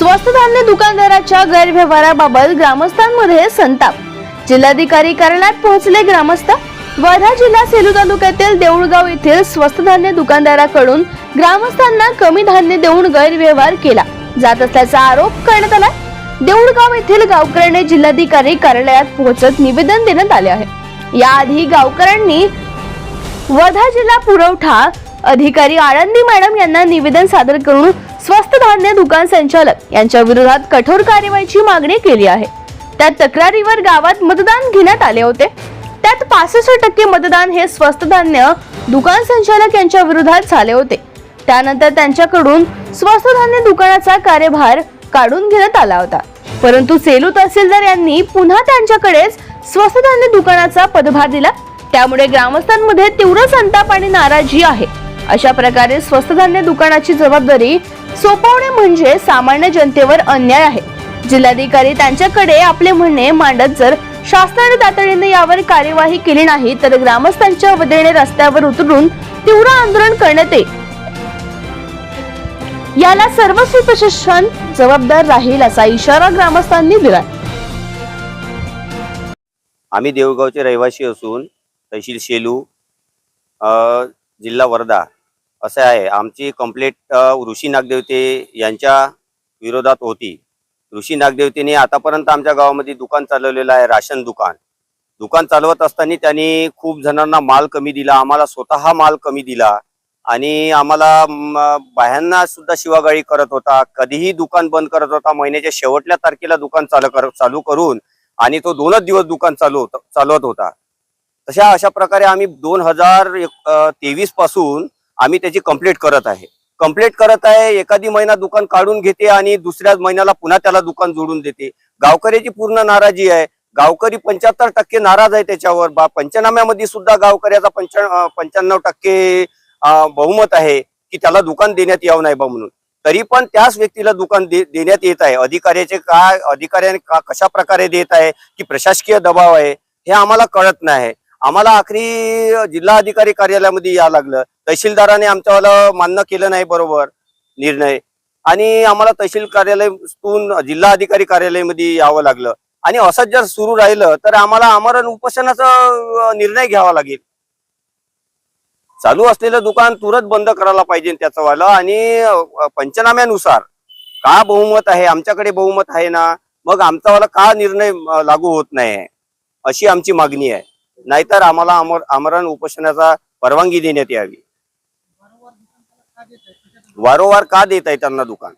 स्वस्त धान्य दुकानदाराच्या गैरव्यवहाराबाबत ग्रामस्थांमध्ये संताप. जिल्हाधिकारी कार्यालयात पोहोचले ग्रामस्थ. वर्धा जिल्हा सेलू तालुक्यातील देऊळगाव येथील स्वस्त धान्य दुकानदाराकडून ग्रामस्थांना कमी धान्य देऊन गैरव्यवहार केला. जात असल्याचा आरोप करण्यात आला. देऊळगाव येथील गावकऱ्यांनी जिल्हाधिकारी कार्यालयात पोहोचत निवेदन देण्यात आले आहे. याआधी गावकऱ्यांनी वर्धा जिल्हा पुरवठा अधिकारी आळंदी मॅडम यांना निवेदन सादर करून स्वस्त धान्य दुकान संचालक यांच्या विरोधात कठोर कार्यवाहीची मागणी केली आहे. त्या तक्रारीवर गावात मतदान घेण्यात आले होते. त्यात पासष्ट टक्के मतदान हे स्वस्त धान्य दुकान संचालक यांच्या विरोधात झाले होते. त्यानंतर त्यांच्याकडून स्वस्त धान्य दुकानाचा कार्यभार काढून घेण्यात आला होता. परंतु सेलू तहसीलदार यांनी पुन्हा त्यांच्याकडेच स्वस्त धान्य दुकानाचा पदभार दिला. त्यामुळे ग्रामस्थांमध्ये तीव्र संताप आणि नाराजी आहे. अशा प्रकारे स्वस्त धान्य दुकानाची जबाबदारी सोपवणे म्हणजे सामान्य जनतेवर अन्याय आहे. जिल्हाधिकारी त्यांच्याकडे आपले म्हणणे मांडत जर शासनाने तातडीने यावर कार्यवाही केली नाही तर ग्रामस्थांच्या वतीने रस्त्यावर उतरून तीव्र आंदोलन करण्यात येईल. याला सर्व प्रशासन जबाबदार राहील असा इशारा ग्रामस्थांनी दिला आम्ही देवगावचे रहिवासी असून तहसील शेलू जिल्हा वर्धा असं आहे. आमची कंप्लेंट ऋषी नागदेवते यांच्या विरोधात होती. ऋषी नागदेवतेने आतापर्यंत आमच्या गावामध्ये दुकान चालवलेलं आहे राशन दुकान. दुकान चालवत असताना त्यांनी खूप जणांना माल कमी दिला आम्हाला स्वतः माल कमी दिला आणि आम्हाला बाह्यांना सुद्धा शिवागाळी करत होता. कधीही दुकान बंद करत होता. महिन्याच्या शेवटल्या तारखेला दुकान चालू कर चालू करून आणि तो दोनच दिवस दुकान चालू चालवत होता. तशा अशा प्रकारे आम्ही दोन हजार तेवीसपासून आम्ही त्याची कंप्लेंट करत आहे. कंप्लेंट करत आहे एखादी महिना दुकान काढून घेते आणि दुसऱ्याच महिन्याला पुन्हा त्याला दुकान जोडून देते. गावकऱ्याची पूर्ण नाराजी आहे. गावकरी पंच्याहत्तर टक्के नाराज आहे त्याच्यावर. बा पंचनाम्यामध्ये सुद्धा गावकऱ्याचा पंच्याण्णव टक्के बहुमत आहे की त्याला दुकान देण्यात यावं नाही बा म्हणून. तरी पण त्याच व्यक्तीला दुकान दे, देण्यात येत आहे. अधिकाऱ्याचे काय अधिकाऱ्याने का कशा प्रकारे देत आहे की प्रशासकीय दबाव आहे हे आम्हाला कळत नाही. आम्हाला आखरी जिल्हा अधिकारी कार्यालयामध्ये यावं लागलं. तहसीलदाराने आमच्यावाला मान्य केलं नाही बरोबर निर्णय. आणि आम्हाला तहसील कार्यालयातून जिल्हा अधिकारी कार्यालयामध्ये यावं लागलं. आणि असंच जर सुरू राहिलं तर आम्हाला आमरण उपोषणाचा निर्णय घ्यावा लागेल. चालू असलेलं दुकान तुरंत बंद करायला पाहिजे त्याचं वालं आणि पंचनाम्यानुसार का बहुमत आहे? आमच्याकडे बहुमत आहे ना? मग आमचा वाला का निर्णय लागू होत नाही? अशी आमची मागणी आहे. नाहीतर आम्हाला आमर आमरण उपोषणाचा परवानगी देण्यात यावी. वारंवार का देत आहे त्यांना दुकान?